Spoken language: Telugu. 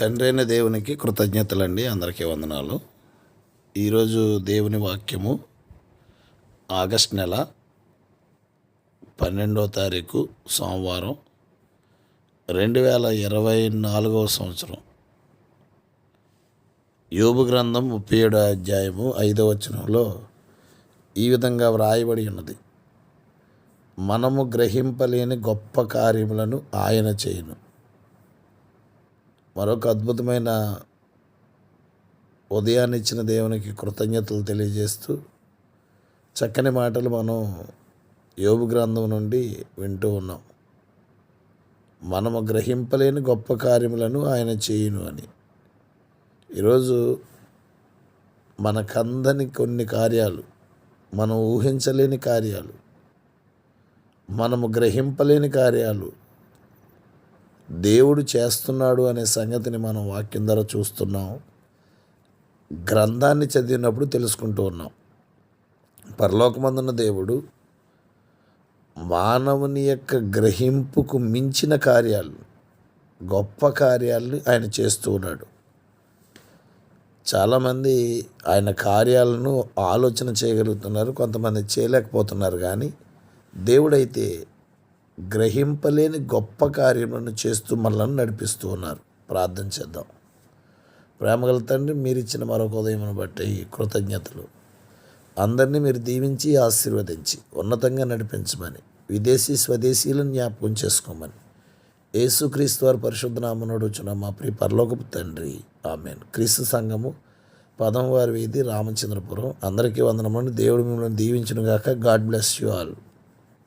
తండ్రైన దేవునికి కృతజ్ఞతలండి. అందరికీ వందనాలు. ఈరోజు దేవుని వాక్యము ఆగస్ట్ నెల పన్నెండవ తారీఖు సోమవారం రెండు వేల ఇరవై నాలుగవ సంవత్సరం. యోబు గ్రంథం ముప్పై ఏడో అధ్యాయము ఐదవ వచనంలో ఈ విధంగా వ్రాయబడి ఉన్నది. మనము గ్రహింపలేని గొప్ప కార్యములను ఆయన చేయను. మరొక అద్భుతమైన ఉదయాన్ని ఇచ్చిన దేవునికి కృతజ్ఞతలు తెలియజేస్తూ చక్కని మాటలు మనం యోగు గ్రంథం నుండి వింటూ ఉన్నాం. మనము గ్రహింపలేని గొప్ప కార్యములను ఆయన చేయును అని. ఈరోజు మనకందని కొన్ని కార్యాలు మనం ఊహించలేని కార్యాలు మనము గ్రహింపలేని కార్యాలు దేవుడు చేస్తున్నాడు అనే సంగతిని మనం వాక్యం ద్వారా చూస్తున్నాం. గ్రంథాన్ని చదివినప్పుడు తెలుసుకుంటూ ఉన్నాం. పరలోకమందున్న దేవుడు మానవుని యొక్క గ్రహింపుకు మించిన కార్యాలు గొప్ప కార్యాలను ఆయన చేస్తూ ఉన్నాడు. చాలామంది ఆయన కార్యాలను ఆలోచన చేయగలుగుతున్నారు కొంతమంది చేయలేకపోతున్నారు కానీ దేవుడైతే గ్రహింపలేని గొప్ప కార్యములను చేస్తూ మనల్ని నడిపిస్తూ ఉన్నారు. ప్రార్థన చేద్దాం. ప్రేమగల తండ్రి మీరు ఇచ్చిన మరొక ఉదయమును బట్టి కృతజ్ఞతలు. అందరినీ మీరు దీవించి ఆశీర్వదించి ఉన్నతంగా నడిపించమని విదేశీ స్వదేశీలను జ్ఞాపకం చేసుకోమని. యేసుక్రీస్తు వారి పరిశుద్ధ మా ప్రియ పరలోకపు తండ్రి. ఆమెన్. క్రీస్తు సంఘము పదం వారి వీధి రామచంద్రపురం. అందరికీ వందనమని దేవుడు మిమ్మల్ని దీవించునుగాక. God bless you all.